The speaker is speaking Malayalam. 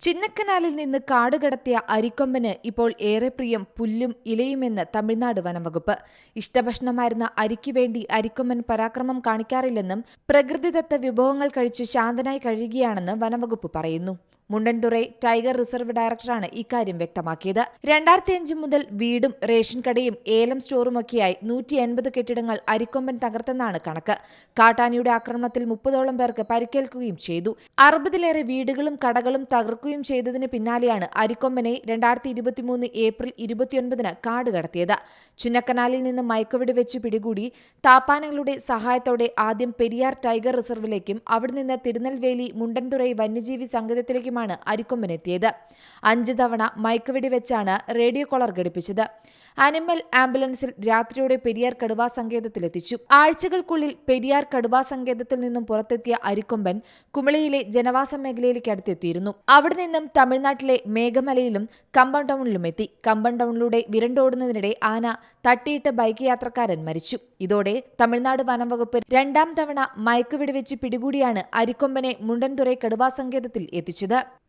ചിന്നക്കനാലിൽ നിന്ന് കാടുകടത്തിയ അരിക്കൊമ്പന് ഇപ്പോൾ ഏറെ പ്രിയം പുല്ലും ഇലയുമെന്ന് തമിഴ്നാട് വനംവകുപ്പ്. ഇഷ്ടഭക്ഷണമായിരുന്ന അരിക്കു വേണ്ടി അരിക്കൊമ്പൻ പരാക്രമം കാണിക്കാറില്ലെന്നും പ്രകൃതിദത്ത വിഭവങ്ങൾ കഴിച്ച് ശാന്തനായി കഴിയുകയാണെന്ന് വനംവകുപ്പ് പറയുന്നു. മുണ്ടൻതുറൈ ടൈഗർ റിസർവ് ഡയറക്ടറാണ് ഇക്കാര്യം വ്യക്തമാക്കിയത്. രണ്ടായിരത്തി അഞ്ച് മുതൽ വീടും റേഷൻ കടയും ഏലം സ്റ്റോറുമൊക്കെയായി നൂറ്റി എൺപത് കെട്ടിടങ്ങൾ അരിക്കൊമ്പൻ തകർത്തെന്നാണ് കണക്ക്. കാട്ടാനിയുടെ ആക്രമണത്തിൽ മുപ്പതോളം പേർക്ക് പരിക്കേൽക്കുകയും ചെയ്തു. അറുപതിലേറെ വീടുകളും കടകളും തകർക്കുകയും ചെയ്തതിന് പിന്നാലെയാണ് അരിക്കൊമ്പനെ രണ്ടായിരത്തി ഇരുപത്തിമൂന്ന് ഏപ്രിൽ ഇരുപത്തിയൊൻപതിന് കാട് കടത്തിയത്. ചുന്നക്കനാലിൽ നിന്ന് മയക്കുവെടി വെച്ച് പിടികൂടി താപ്പാനങ്ങളുടെ സഹായത്തോടെ ആദ്യം പെരിയാർ ടൈഗർ റിസർവിലേക്കും അവിടെ നിന്ന് തിരുനെൽവേലി മുണ്ടൻതുറൈ വന്യജീവി സങ്കേതത്തിലേക്കുമാണ് അരിക്കൊമ്പനെത്തിയത്. അഞ്ച് തവണ മയക്കുവെടി വെച്ചാണ് റേഡിയോ കോളർ ഘടിപ്പിച്ചത്. അനിമൽ ആംബുലൻസിൽ രാത്രിയോടെ പെരിയാർ കടുവാ സങ്കേതത്തിലെത്തിച്ചു. ആഴ്ചകൾക്കുള്ളിൽ പെരിയാർ കടുവാ സങ്കേതത്തിൽ നിന്നും പുറത്തെത്തിയ അരിക്കൊമ്പൻ കുമളിയിലെ ജനവാസ മേഖലയിലേക്ക് അടുത്തെത്തിയിരുന്നു. അവിടെ നിന്നും തമിഴ്നാട്ടിലെ മേഘമലയിലും കമ്പം ടൗണിലും എത്തി. കമ്പം ടൗണിലൂടെ വിരണ്ടോടുന്നതിനിടെ ആന തട്ടിയിട്ട് ബൈക്ക് യാത്രക്കാരൻ മരിച്ചു. ഇതോടെ തമിഴ്നാട് വനം വകുപ്പ് രണ്ടാം തവണ മയക്കുവെടി വെച്ച് പിടികൂടിയാണ് അരിക്കൊമ്പനെ മുണ്ടൻതുറൈ കടുവാ സങ്കേതത്തിൽ എത്തിച്ചത്.